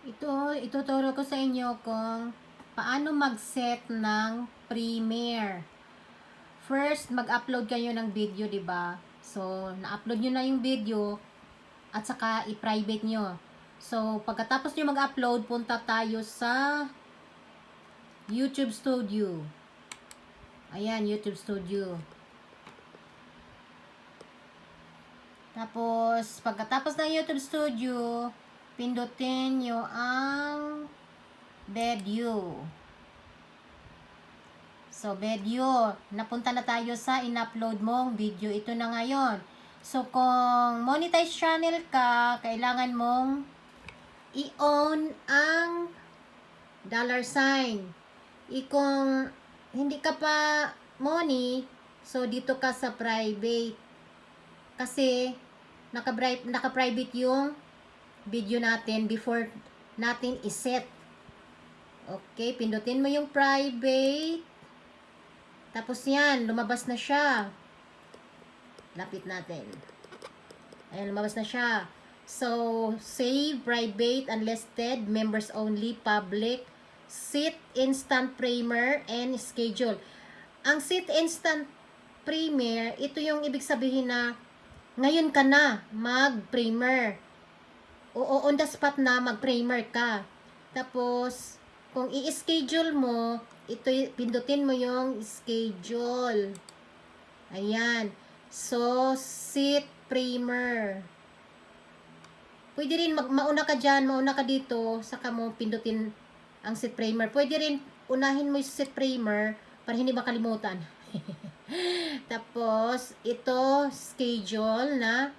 Ito, ituturo ko sa inyo kung paano mag-set ng Premiere. First, mag-upload kayo ng video, 'di ba? So, na-upload nyo na yung video at saka i-private nyo. So, pagkatapos nyo mag-upload, punta tayo sa YouTube Studio. Ayan, YouTube Studio. Tapos, pagkatapos ng YouTube Studio, pindutin nyo ang video. So, video. Napunta na tayo sa in-upload mong video. Ito na ngayon. So, kung monetize channel ka, kailangan mong i-own ang dollar sign. I kung hindi ka pa money, so dito ka sa private. Kasi naka-private naka-private yung video natin before natin iset. Okay, pindutin mo yung private. Tapos yan, lumabas na siya. Lapit natin. Ayan, lumabas na siya. So, save, private, unlisted, members only, public, sit, instant premier, and schedule. Ang sit instant premier, ito yung ibig sabihin na ngayon ka na mag-premier. O on the spot na mag-premier ka. Tapos, kung i-schedule mo, ito, pindutin mo yung schedule. Ayan. So, sit primer. Pwede rin mag mauna ka dyan, mauna ka dito, saka mo pindutin ang sit primer. Pwede rin unahin mo yung sit primer para hindi makalimutan. Tapos, ito, schedule na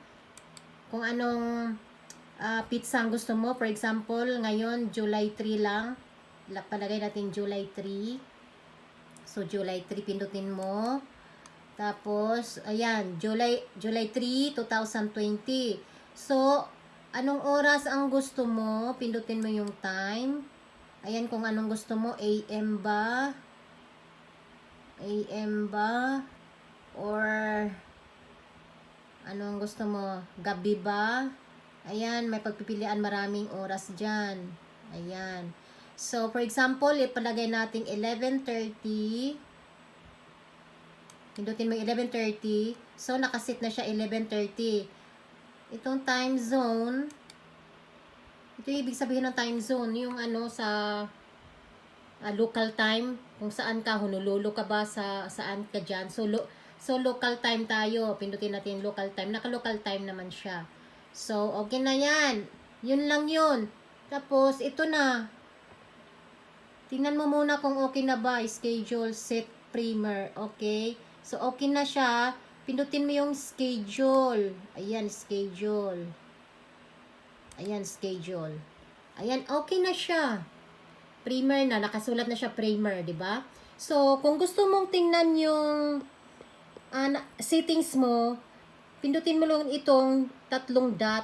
kung anong uh, pizza ang gusto mo. For example, ngayon, July 3 lang. La- Palagay natin July 3. So, July 3, pindutin mo. Tapos, ayan, July, July 3, 2020. So, anong oras ang gusto mo? Pindutin mo yung time. Ayan, kung anong gusto mo, AM ba? AM ba? Or, ano ang gusto mo? Gabi ba? Ayan, may pagpipilian maraming oras dyan. Ayan. So, for example, ipalagay natin 11.30. Pindutin mo 11.30. So, nakasit na siya 11.30. Itong time zone, ito yung ibig sabihin ng time zone, yung ano sa ah, local time, kung saan ka, Honolulu ka ba, sa saan ka dyan. So, lo, so local time tayo. Pindutin natin local time. Naka-local time naman siya. So, okay na yan. Yun lang yun. Tapos, ito na. Tingnan mo muna kung okay na ba. Schedule, set, primer. Okay? So, okay na siya. Pindutin mo yung schedule. Ayan, schedule. Ayan, schedule. Ayan, okay na siya. Primer na. Nakasulat na siya primer, di ba? So, kung gusto mong tingnan yung na- settings mo, pindutin mo lang itong tatlong dot.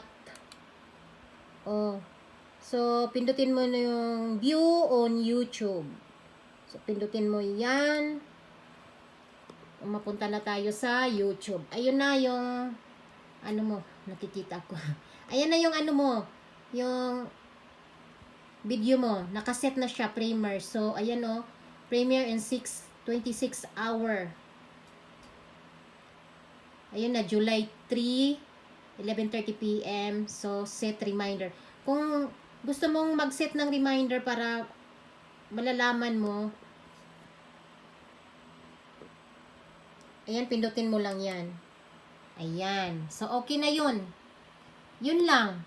Oh. So, pindutin mo na yung view on YouTube. So, pindutin mo yan. Mapunta na tayo sa YouTube. Ayun na yung ano mo, nakikita ko. Ayan na yung ano mo, yung video mo. Nakaset na siya, Premiere. So, ayan o, Premiere in 6, 26 hour. Ayun na, July 3, 11.30 p.m. So, set reminder. Kung gusto mong mag-set ng reminder para malalaman mo, ayan, pindutin mo lang yan. Ayan. So, okay na yun. Yun lang.